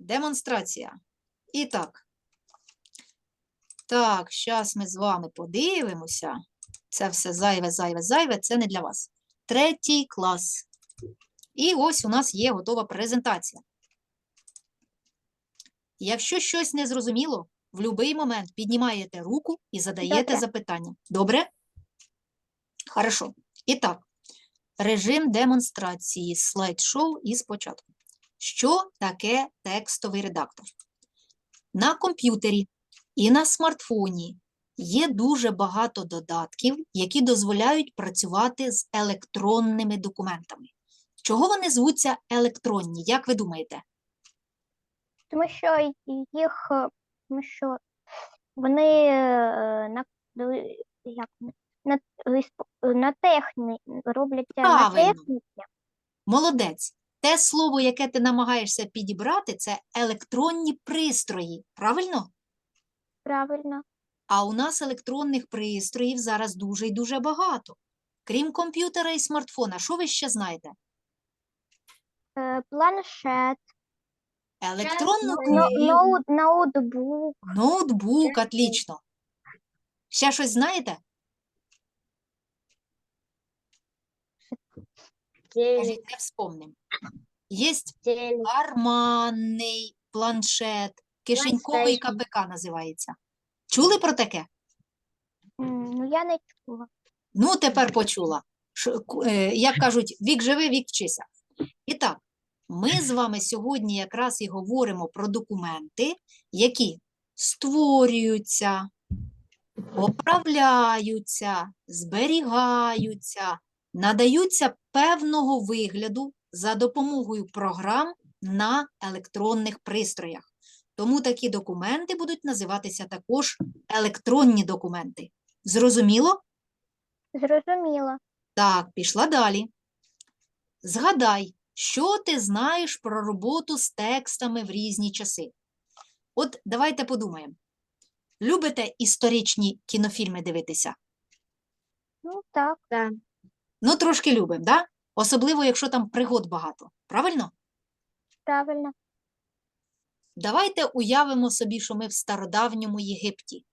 демонстрація. І так. Так, зараз ми з вами подивимося. Це все зайве, зайве, зайве, це не для вас. Третій клас. І ось у нас є готова презентація. Якщо щось не зрозуміло, в будь-який момент піднімаєте руку і задаєте Добре. запитання. Добре? Хорошо. І так, режим демонстрації слайд-шоу і спочатку. Що таке текстовий редактор? На комп'ютері і на смартфоні є дуже багато додатків, які дозволяють працювати з електронними документами. Чого вони звуться електронні? Як ви думаєте? Тому що їх, е, тому що вони е, на, як, на, на техні, робляться на техніці. Молодець. Те слово, яке ти намагаєшся підібрати, це електронні пристрої. Правильно? Правильно. А у нас електронних пристроїв зараз дуже і дуже багато. Крім комп'ютера і смартфона, що ви ще знаєте? Е, Планшет, Електронну но- книгу, ноут, ноутбук, ноутбук, отлично. Ще щось знаєте? Кажіть, не вспомним. Є карманний планшет, кишеньковий. КПК називається. Чули про таке? М, Ну, я не чула. Ну, тепер почула. Ш- ку- е, Як кажуть, вік живи, вік вчися. І так, ми з вами сьогодні якраз і говоримо про документи, які створюються, поправляються, зберігаються, надаються певного вигляду за допомогою програм на електронних пристроях. Тому такі документи будуть називатися також електронні документи. Зрозуміло? Зрозуміла. Так, пішла далі. Згадай, що ти знаєш про роботу з текстами в різні часи. От давайте подумаємо. Любите історичні кінофільми дивитися? Ну, так. Ну, трошки любимо, да? Особливо, якщо там пригод багато. Правильно? Правильно. Давайте уявимо собі, що ми в стародавньому Єгипті.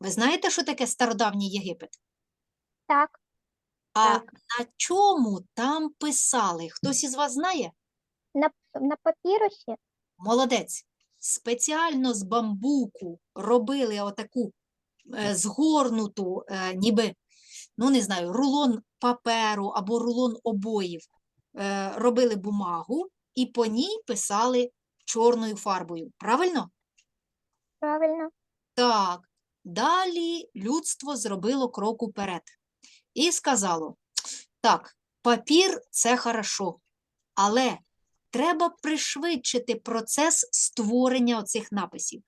Ви знаєте, що таке стародавній Єгипет? Так. А Так. на чому там писали? Хтось із вас знає? На, на папірусі Молодець. Спеціально з бамбуку робили отаку е, згорнуту, е, ніби, ну не знаю, рулон паперу або рулон обоїв. Е, робили бумагу і по ній писали чорною фарбою. Правильно? правильно. Так. Далі людство зробило крок уперед і сказало: так, папір це хорошо, але треба пришвидшити процес створення оцих написів.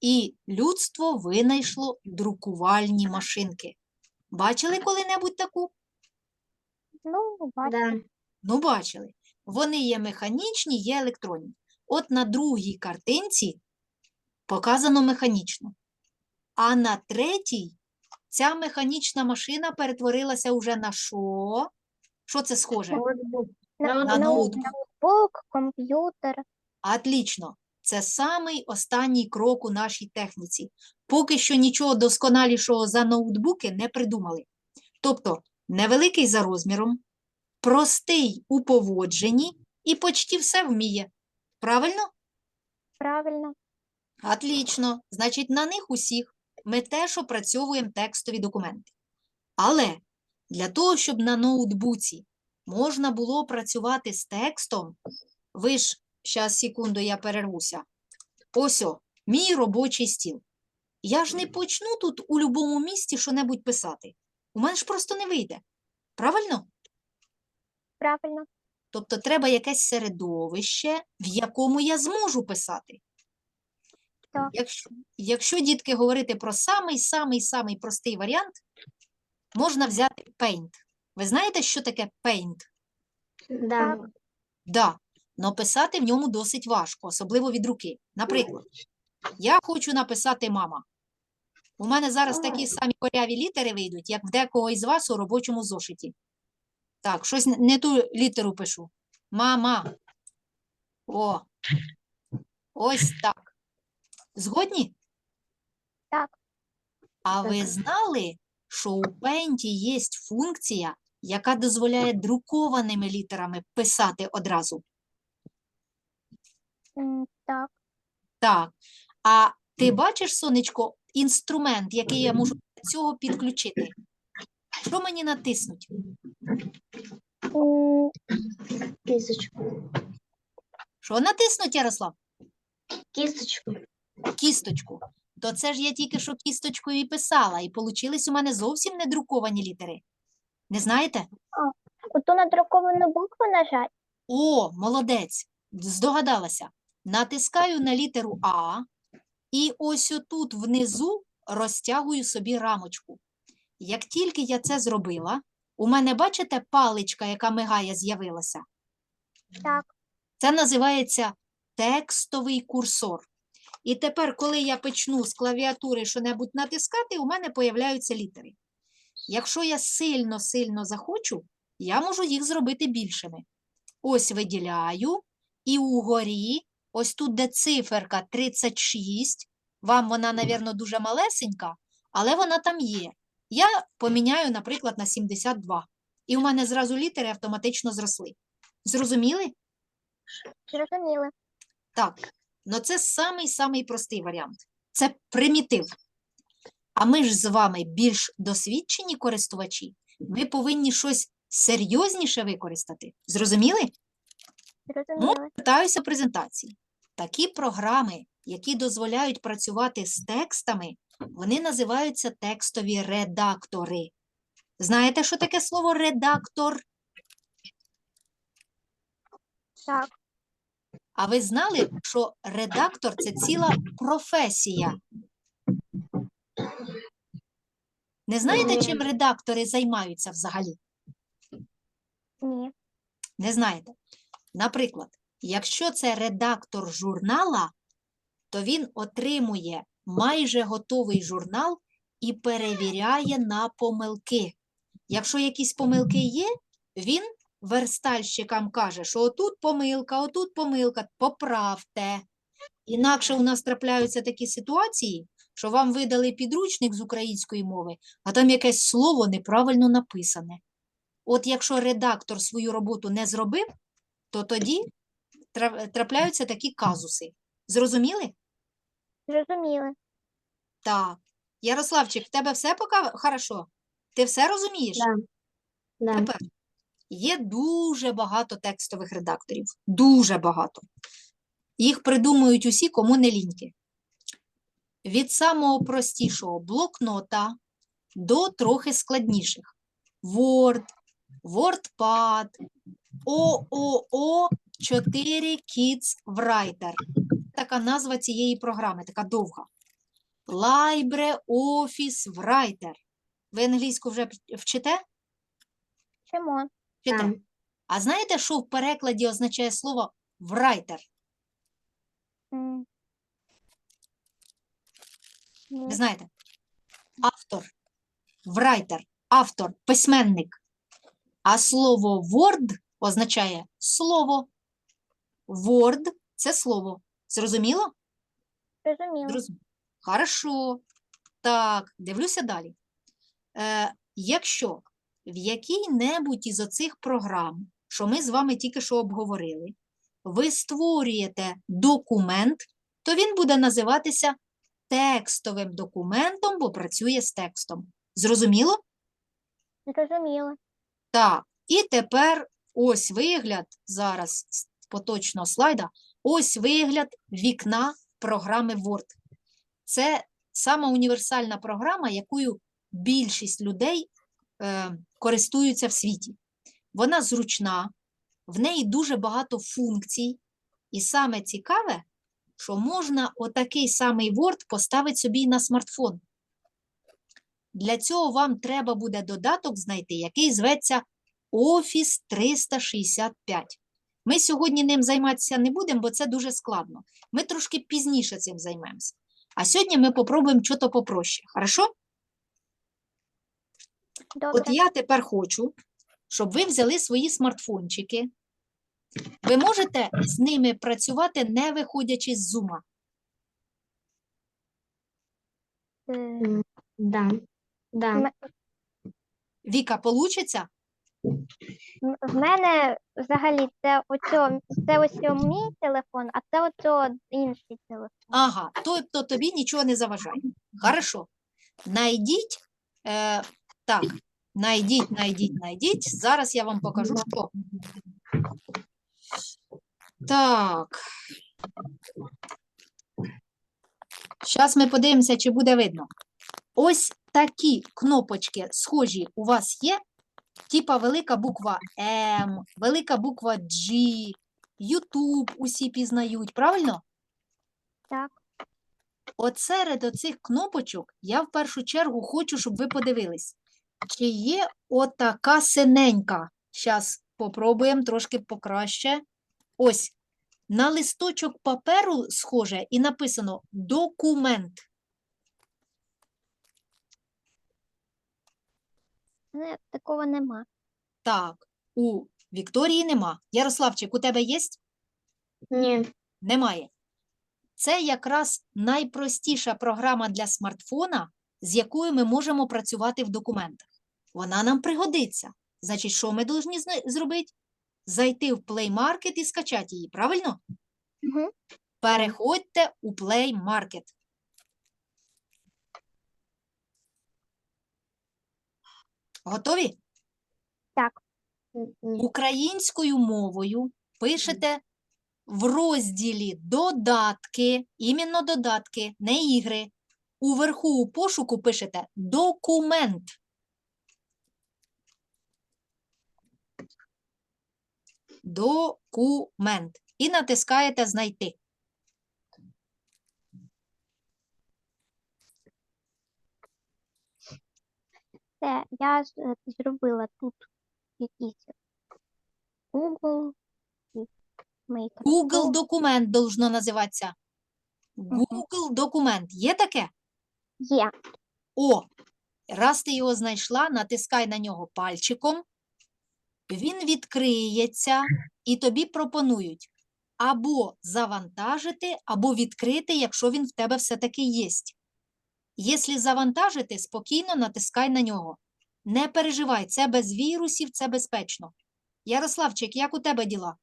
І людство винайшло друкувальні машинки. Бачили коли-небудь таку? Ну, бачу. Ну, бачили. Вони є механічні, є електронні. От на другій картинці показано механічно. А на третій ця механічна машина перетворилася уже на що? Що це схоже? На, На ноут- ноутбук. ноутбук, комп'ютер. Отлично. Це самий останній крок у нашій техніці. Поки що нічого досконалішого за ноутбуки не придумали. Тобто невеликий за розміром, простий у поводженні і почти все вміє. Правильно? Правильно. Отлично. Значить, на них усіх ми теж опрацьовуємо текстові документи. Але для того, щоб на ноутбуці можна було працювати з текстом, ви ж, зараз, секунду, я перервуся. Ось о, мій робочий стіл. Я ж не почну тут у будь-якому місці що-небудь писати. У мене ж просто не вийде. Правильно? Правильно. Тобто треба якесь середовище, в якому я зможу писати. Так. Якщо, якщо дітки говорити про самий-самий-самий простий варіант, можна взяти Paint. Ви знаєте, що таке Paint? Так. Да, но писати в ньому досить важко, особливо від руки. Наприклад, я хочу написати мама. У мене зараз такі самі коряві літери вийдуть, як в декого із вас у робочому зошиті. Так, щось не- ту літеру пишу. Мама. О. Ось так. Згодні? Так. А ви знали, що у Paint є функція, яка дозволяє друкованими літерами писати одразу? Так. Так. А ти бачиш, сонечко, інструмент, який я можу для цього підключити? Що мені натиснуть? М, Кисточку. Що натиснуть, Ярослав? Кисточку. Кісточку. То це ж я тільки що кісточкою і писала, і получились у мене зовсім не друковані літери. Не знаєте? Оту надруковану букву нажать. О, молодець, здогадалася. Натискаю на літеру А, і ось отут внизу розтягую собі рамочку. Як тільки я це зробила, у мене, бачите, паличка, яка мигає, з'явилася. Так. Це називається текстовий курсор. І тепер, коли я почну з клавіатури що-небудь натискати, у мене появляються літери. Якщо я сильно-сильно захочу, я можу їх зробити більшими. Ось виділяю, і угорі, ось тут, де циферка 36, вам вона, навірно, дуже малесенька, але вона там є. Я поміняю, наприклад, на 72. І у мене зразу літери автоматично зросли. Зрозуміли? Зрозуміли. Так, ну це самий-самий простий варіант. Це примітив. А ми ж з вами більш досвідчені користувачі. Ми повинні щось серйозніше використати. Зрозуміли? Зрозуміли. Питаюся презентації. Такі програми, які дозволяють працювати з текстами, вони називаються текстові редактори. Знаєте, що таке слово редактор? Так. А ви знали, що редактор це ціла професія? Не знаєте, чим редактори займаються взагалі? Ні. Не знаєте. Наприклад, якщо це редактор журнала, то він отримує майже готовий журнал і перевіряє на помилки. Якщо якісь помилки є, він верстальщикам каже, що отут помилка, отут помилка, поправте. Інакше у нас трапляються такі ситуації, що вам видали підручник з української мови, а там якесь слово неправильно написане. От якщо редактор свою роботу не зробив, то тоді трапляються такі казуси. Зрозуміли? Зрозуміли. Так. Ярославчик, в тебе все поки хорошо? Ти все розумієш? Да. Да. Тепер є дуже багато текстових редакторів. Дуже багато. Їх придумують усі, кому не ліньки. Від самого простішого блокнота до трохи складніших. Word, WordPad, OOO 4 Kids Writer. Така назва цієї програми, така довга. LibreOffice Writer. Ви англійську вже вчите? Чому? Вчите. Так. А знаєте, що в перекладі означає слово writer? М. Ні. Ви знаєте? Автор. Writer. Автор, письменник. А слово word означає слово. Word – це слово. Зрозуміло? Зрозуміли. Зрозуміло. Хорошо. Так, дивлюся далі. Е, якщо в якій-небудь із оцих програм, що ми з вами тільки що обговорили, ви створюєте документ, то він буде називатися текстовим документом, бо працює з текстом. Зрозуміло? Зрозуміли. Так, і тепер ось вигляд зараз поточного слайда, ось вигляд вікна програми Word. Це сама універсальна програма, якою більшість людей е, користуються в світі. Вона зручна, в неї дуже багато функцій, і саме цікаве, що можна отакий самий Word поставити собі на смартфон. Для цього вам треба буде додаток знайти, який зветься Office 365. Ми сьогодні ним займатися не будемо, бо це дуже складно. Ми трошки пізніше цим займемося. А сьогодні ми попробуємо щось попроще. Хорошо? Добре. От я тепер хочу, щоб ви взяли свої смартфончики Ви можете з ними працювати, не виходячи з зума? Да. Да. Віка, получиться? В мене взагалі це оцьо, це ось мій телефон, а це оцьо інший телефон. Ага, тобто тобі нічого не заважає. Хорошо. Найдіть, е, так, найдіть, найдіть, найдіть. Зараз я вам покажу, що. Так. Зараз ми подивимося, чи буде видно. Ось такі кнопочки схожі у вас є. Типа велика буква М, велика буква G, YouTube усі пізнають, правильно? Так. От серед оцих кнопочок я в першу чергу хочу, щоб ви подивились, чи є отака синенька. Зараз попробуємо трошки покраще. Ось на листочок паперу схоже і написано документ. Не, такого нема. Так, у Вікторії нема. Ярославчик, у тебе є? Ні. Немає. Це якраз найпростіша програма для смартфона, з якою ми можемо працювати в документах. Вона нам пригодиться. Значить, що ми повинні зробити? Зайти в Play Market і скачати її, правильно? Угу. Переходьте у Play Market. Готові? Ні. Українською мовою пишете в розділі додатки, іменно додатки, не ігри. Уверху у пошуку пишете документ. Документ. І натискаєте знайти. Це я е, зробила тут якісь Google. Google документ должно називатися. Google документ. Є таке? Є. О, раз ти його знайшла, натискай на нього пальчиком, він відкриється, і тобі пропонують або завантажити, або відкрити, якщо він в тебе все-таки є. Якщо завантажити, спокійно натискай на нього. Не переживай, це без вірусів, це безпечно. Ярославчик, як у тебе діла?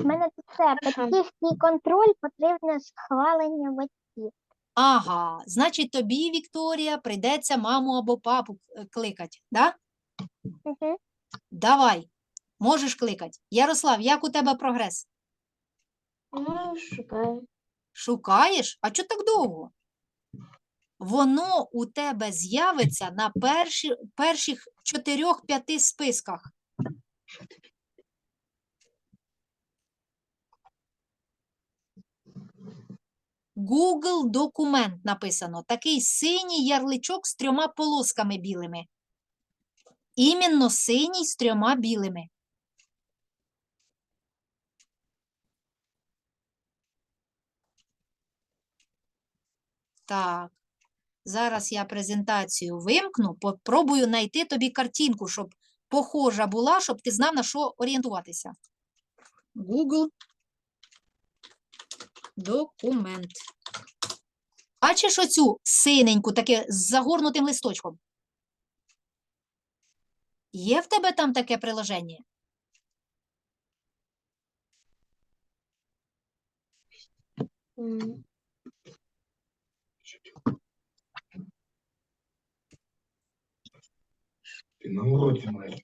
У мене тут це батьківський контроль потрібне схвалення батьків. Ага, значить, тобі, Вікторія, прийдеться маму або папу е, кликати, да? Угу. Давай, можеш кликати. Ярослав, як у тебе прогрес? Ну, шукаю. Шукаєш? А чого так довго? Воно у тебе з'явиться на перші, перших чотирьох-п'яти списках. Google документ написано. Такий синій ярличок з трьома полосками білими. Іменно синій з трьома білими. Так, зараз я презентацію вимкну, попробую знайти тобі картинку, щоб похожа була, щоб ти знав, на що орієнтуватися. Google документ. Бачиш оцю синеньку, таке з загорнутим листочком? Є в тебе там таке приложення? М, Ти на уроці маєш.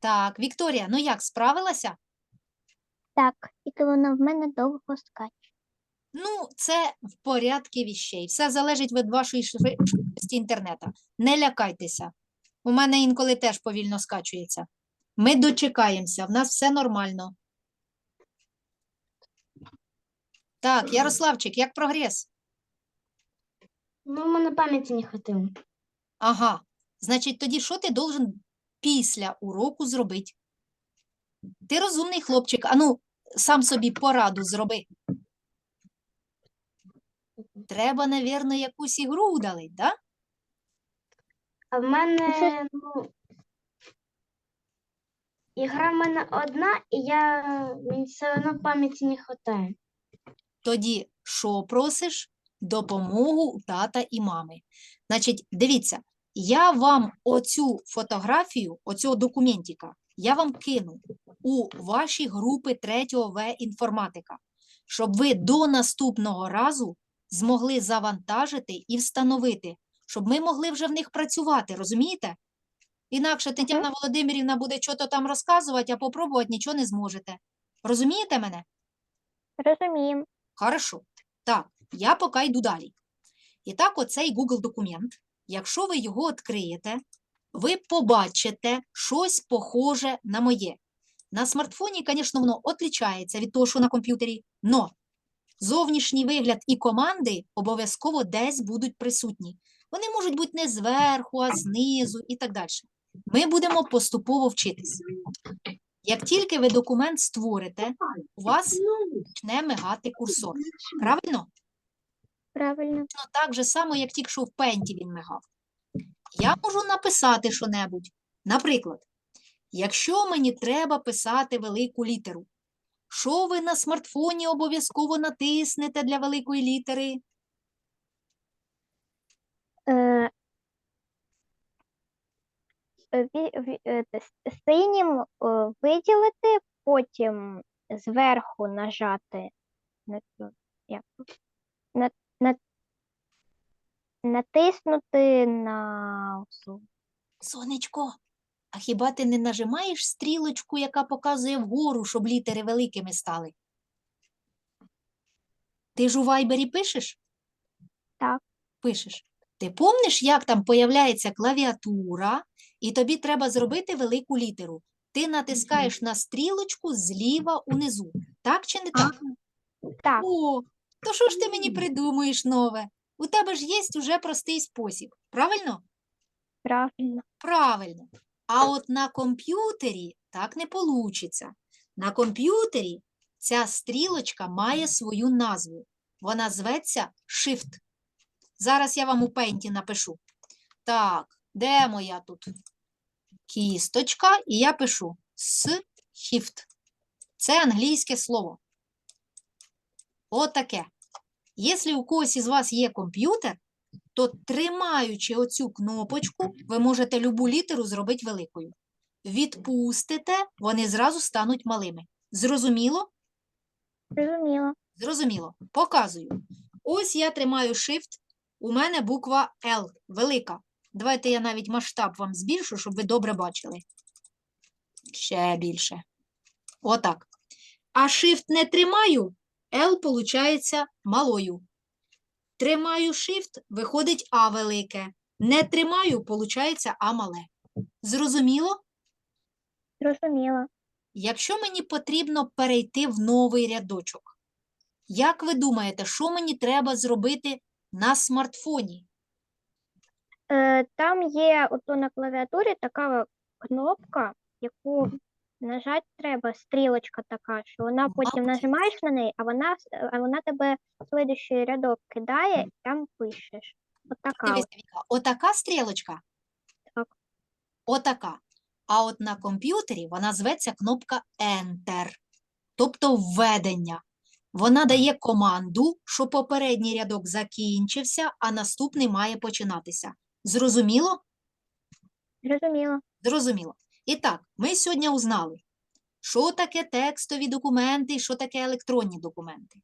Так, Вікторія, ну як, справилася? Так, тільки воно в мене довго скаче. Ну, це в порядку віщей. Все залежить від вашої швидкості інтернету. Не лякайтеся. У мене інколи теж повільно скачується. Ми дочекаємося, в нас все нормально. Так, Ярославчик, як прогрес? Ну, в мене пам'яті не хватило. Ага. Значить, тоді що ти должен після уроку зробити? Ти розумний хлопчик, ану, сам собі пораду зроби. Треба, навірно, якусь ігру удалить, да? А в мене, ну, Ігра в мене одна, і я мені все одно пам'яті не вистачає. Тоді що просиш? Допомогу у тата і мами. Значить, дивіться, я вам оцю фотографію, оцього документика, я вам кину у ваші групи 3 В інформатика, щоб ви до наступного разу змогли завантажити і встановити, щоб ми могли вже в них працювати, розумієте? Інакше Тетяна Володимирівна буде щось там розказувати, а попробувати нічого не зможете. Розумієте мене? Розуміємо. Хорошо. Так, я поки йду далі. І так, оцей Google документ, якщо ви його відкриєте, ви побачите щось похоже на моє. На смартфоні, звісно, воно відрізняється від того, що на комп'ютері, но зовнішній вигляд і команди обов'язково десь будуть присутні. Вони можуть бути не зверху, а знизу і так далі. Ми будемо поступово вчитись. Як тільки ви документ створите, у вас почне мигати курсор. Правильно? Правильно. Так же само, як тільки що в пенті він мигав. Я можу написати що-небудь. Наприклад, якщо мені треба писати велику літеру, що ви на смартфоні обов'язково натиснете для великої літери? Е, е, ві- ві- е, с- Синім е, виділити, потім зверху нажати на цю, як, на, натиснути на. Сонечко, а хіба ти не нажимаєш стрілочку, яка показує вгору, щоб літери великими стали? Ти ж у вайбері пишеш? Так. Пишеш. Ти помниш, як там появляється клавіатура, і тобі треба зробити велику літеру. Ти натискаєш на стрілочку зліва унизу. Так чи не так? Так, О, то що ж ти мені придумуєш нове? У тебе ж є уже простий спосіб, правильно? правильно. Правильно. А от на комп'ютері так не получиться. На комп'ютері ця стрілочка має свою назву. Вона зветься Shift. Зараз я вам у пенті напишу. Так, де моя тут кісточка? І я пишу Shift. Це англійське слово. Отаке. Якщо у когось із вас є комп'ютер, то тримаючи оцю кнопочку, ви можете любу літеру зробити великою. Відпустите, вони зразу стануть малими. Зрозуміло? Зрозуміло. Зрозуміло. Показую. Ось я тримаю Shift, у мене буква L, велика. Давайте я навіть масштаб вам збільшу, щоб ви добре бачили. Ще більше. Отак. А Shift не тримаю, L получається малою. Тримаю Shift, виходить А велике. Не тримаю, получається А мале. Зрозуміло? Зрозуміло. Якщо мені потрібно перейти в новий рядочок, як ви думаєте, що мені треба зробити на смартфоні? Е, там є ото на клавіатурі така кнопка, яку нажати треба, стрілочка така, що вона потім нажимаєш на неї, а вона, а вона тебе в рядок кидає, і там пишеш. Отака. Дивись. Віка, отака стрілочка? Так. Отака. А от на комп'ютері вона зветься кнопка Enter, тобто введення. Вона дає команду, що попередній рядок закінчився, а наступний має починатися. Зрозуміло? Зрозуміло. Зрозуміло. І так, ми сьогодні узнали, що таке текстові документи і що таке електронні документи.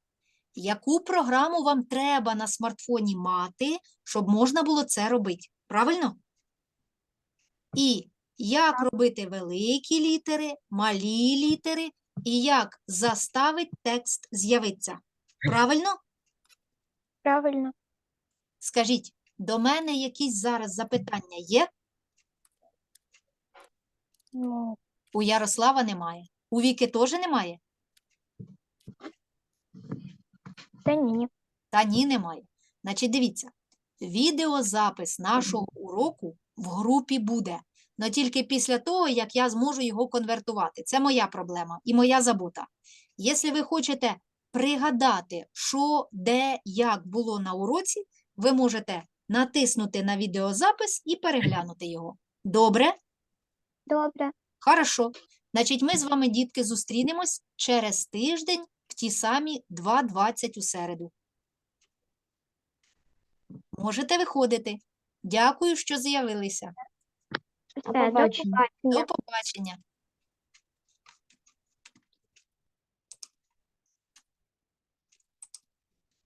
Яку програму вам треба на смартфоні мати, щоб можна було це робити? Правильно? І як робити великі літери, малі літери, і як заставити текст з'явитися. Правильно? Правильно. Скажіть, до мене якісь зараз запитання є? У Ярослава немає. У Віки теж немає? та ні. Та ні, немає. Значить, дивіться, відеозапис нашого уроку в групі буде, але тільки після того, як я зможу його конвертувати. Це моя проблема і моя забота. Якщо ви хочете пригадати, що, де, як було на уроці, ви можете натиснути на відеозапис і переглянути його. Добре? Добре. Хорошо. Значить, ми з вами, дітки, зустрінемось через тиждень в ті самі 2.20 у середу. Можете виходити. Дякую, що з'явилися. Все, до побачення. побачення. До побачення.